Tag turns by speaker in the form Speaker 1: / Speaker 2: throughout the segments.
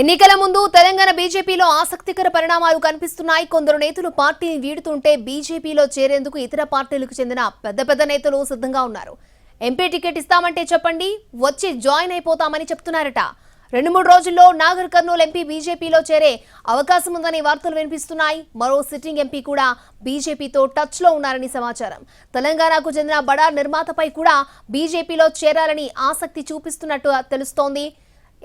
Speaker 1: ఎన్నికల ముందు తెలంగాణ బీజేపీలో ఆసక్తికర పరిణామాలు కనిపిస్తున్నాయి. కొందరు నేతలు పార్టీని వీడుతుంటే బీజేపీలో చేరేందుకు ఇతర పార్టీలకు చెందిన పెద్ద పెద్ద నేతలు సిద్ధంగా ఉన్నారు. ఎంపీ టికెట్ ఇస్తామంటే చెప్పండి. వచ్చి జాయిన్ అయిపోతామని చెప్తున్నారట. రెండు మూడు రోజుల్లో నాగర్ కర్నూలు ఎంపీ బీజేపీలో చేరే అవకాశం ఉందని వార్తలు వినిపిస్తున్నాయి. మరో సిట్టింగ్ ఎంపీ కూడా బీజేపీతో టచ్లో ఉన్నారని సమాచారం. తెలంగాణకు చెందిన బడా నిర్మాతపై కూడా బీజేపీలో చేరాలని ఆసక్తి చూపిస్తున్నట్టు తెలుస్తోంది.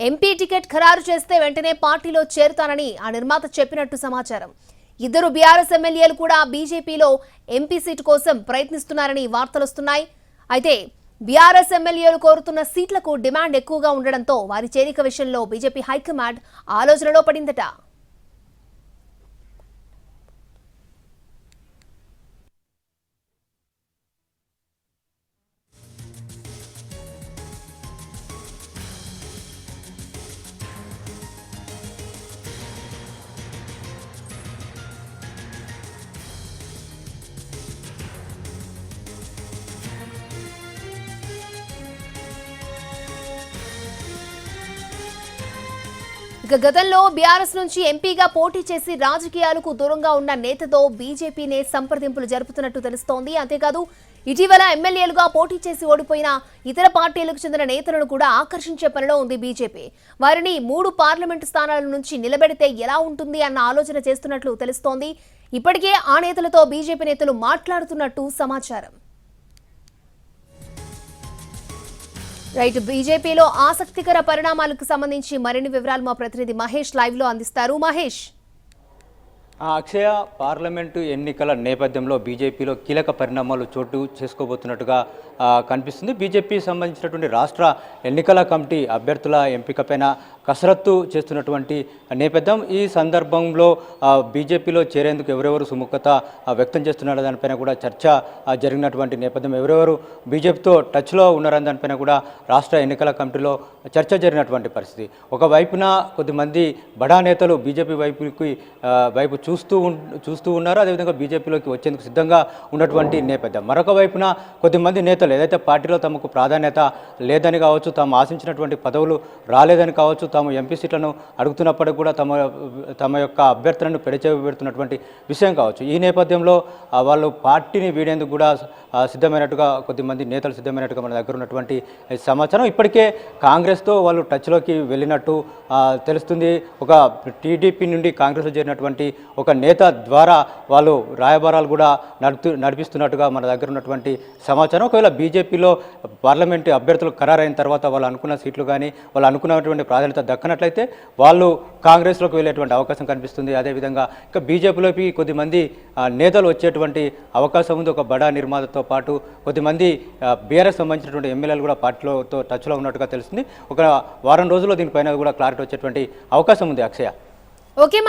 Speaker 1: ఎంపీ టికెట్ ఖరారు చేస్తే వెంటనే పార్టీలో చేరుతానని ఆ నిర్మాత చెప్పినట్టు సమాచారం. ఇద్దరు బీఆర్ఎస్ ఎమ్మెల్యేలు కూడా బీజేపీలో ఎంపీ సీటు కోసం ప్రయత్నిస్తున్నారని వార్తలొస్తున్నాయి అయితే బీఆర్ఎస్ ఎమ్మెల్యేలు కోరుతున్న సీట్లకు డిమాండ్ ఎక్కువగా ఉండడంతో వారి చేరిక విషయంలో బీజేపీ హైకమాండ్ ఆలోచనలో పడిందట. ఇక గతంలో బీఆర్ఎస్ నుంచి ఎంపీగా పోటీ చేసి రాజకీయాలకు దూరంగా ఉన్న నేతతో బీజేపీనే సంప్రదింపులు జరుపుతున్నట్టు తెలుస్తోంది. అంతేకాదు ఇటీవల ఎమ్మెల్యేలుగా పోటీ చేసి ఓడిపోయిన ఇతర పార్టీలకు చెందిన నేతలను కూడా ఆకర్షించే పనిలో ఉంది బీజేపీ. వారిని మూడు పార్లమెంటు స్థానాల నుంచి నిలబెడితే ఎలా ఉంటుంది అన్న ఆలోచన చేస్తున్నట్లు తెలుస్తోంది. ఇప్పటికే ఆ నేతలతో బీజేపీ నేతలు మాట్లాడుతున్నట్టు సమాచారం. రైట్ బీజేపీలో ఆసక్తికర పరిణామాలకు సంబంధించి మరిన్ని వివరాలు మా ప్రతినిధి మహేష్ లైవ్లో అందిస్తారు. మహేష్.
Speaker 2: అక్షయ పార్లమెంటు ఎన్నికల నేపథ్యంలో బీజేపీలో కీలక పరిణామాలు చోటు చేసుకోబోతున్నట్టుగా కనిపిస్తుంది. బీజేపీ సంబంధించినటువంటి రాష్ట్ర ఎన్నికల కమిటీ అభ్యర్థుల ఎంపికపైన కసరత్తు చేస్తున్నటువంటి నేపథ్యం. ఈ సందర్భంలో బీజేపీలో చేరేందుకు ఎవరెవరు సుముఖత వ్యక్తం చేస్తున్నారు దానిపైన కూడా చర్చ జరిగినటువంటి నేపథ్యం ఎవరెవరు బీజేపీతో టచ్లో ఉన్నారని దానిపైన కూడా రాష్ట్ర ఎన్నికల కమిటీలో చర్చ జరిగినటువంటి పరిస్థితి. ఒకవైపున కొద్దిమంది బడా నేతలు బీజేపీ వైపుకి వైపు చూస్తూ చూస్తూ ఉన్నారు. అదేవిధంగా బీజేపీలోకి వచ్చేందుకు సిద్ధంగా ఉన్నటువంటి నేపథ్యం. మరొక వైపున కొద్దిమంది నేతలు ఏదైతే పార్టీలో తమకు ప్రాధాన్యత లేదని కావచ్చు తాము ఆశించినటువంటి పదవులు రాలేదని కావచ్చు తాము ఎంపీ సీట్లను అడుగుతున్నప్పటికీ కూడా తమ తమ యొక్క అభ్యర్థులను పెడచెవిపెడుతున్నటువంటి విషయం కావచ్చు. ఈ నేపథ్యంలో వాళ్ళు పార్టీని వీడేందుకు కూడా సిద్ధమైనట్టుగా కొద్దిమంది నేతలు సిద్ధమైనట్టుగా మన దగ్గర ఉన్నటువంటి సమాచారం. ఇప్పటికే కాంగ్రెస్తో వాళ్ళు టచ్లోకి వెళ్ళినట్టు తెలుస్తుంది. ఒక టీడీపీ నుండి కాంగ్రెస్లో చేరినటువంటి ఒక నేత ద్వారా వాళ్ళు రాయబారాలు కూడా నడుపు నడిపిస్తున్నట్టుగా మన దగ్గర ఉన్నటువంటి సమాచారం. ఒకవేళ బీజేపీలో పార్లమెంటు అభ్యర్థులు ఖరారైన తర్వాత వాళ్ళు అనుకున్న సీట్లు కానీ వాళ్ళు అనుకున్నటువంటి ప్రాధాన్యత దక్కనట్లయితే వాళ్ళు కాంగ్రెస్లోకి వెళ్ళేటువంటి అవకాశం కనిపిస్తుంది. అదేవిధంగా ఇంకా బీజేపీలోకి కొద్దిమంది నేతలు వచ్చేటువంటి అవకాశం ఉంది. ఒక బడా నిర్మాతతో పాటు కొద్దిమంది బీఆర్ఎస్ సంబంధించినటువంటి ఎమ్మెల్యేలు కూడా పార్టీలోతో టచ్లో ఉన్నట్టుగా తెలుస్తుంది. ఒక వారం రోజుల్లో దీనిపైన కూడా క్లారిటీ వచ్చేటువంటి అవకాశం ఉంది. అక్షయ.
Speaker 1: ఓకే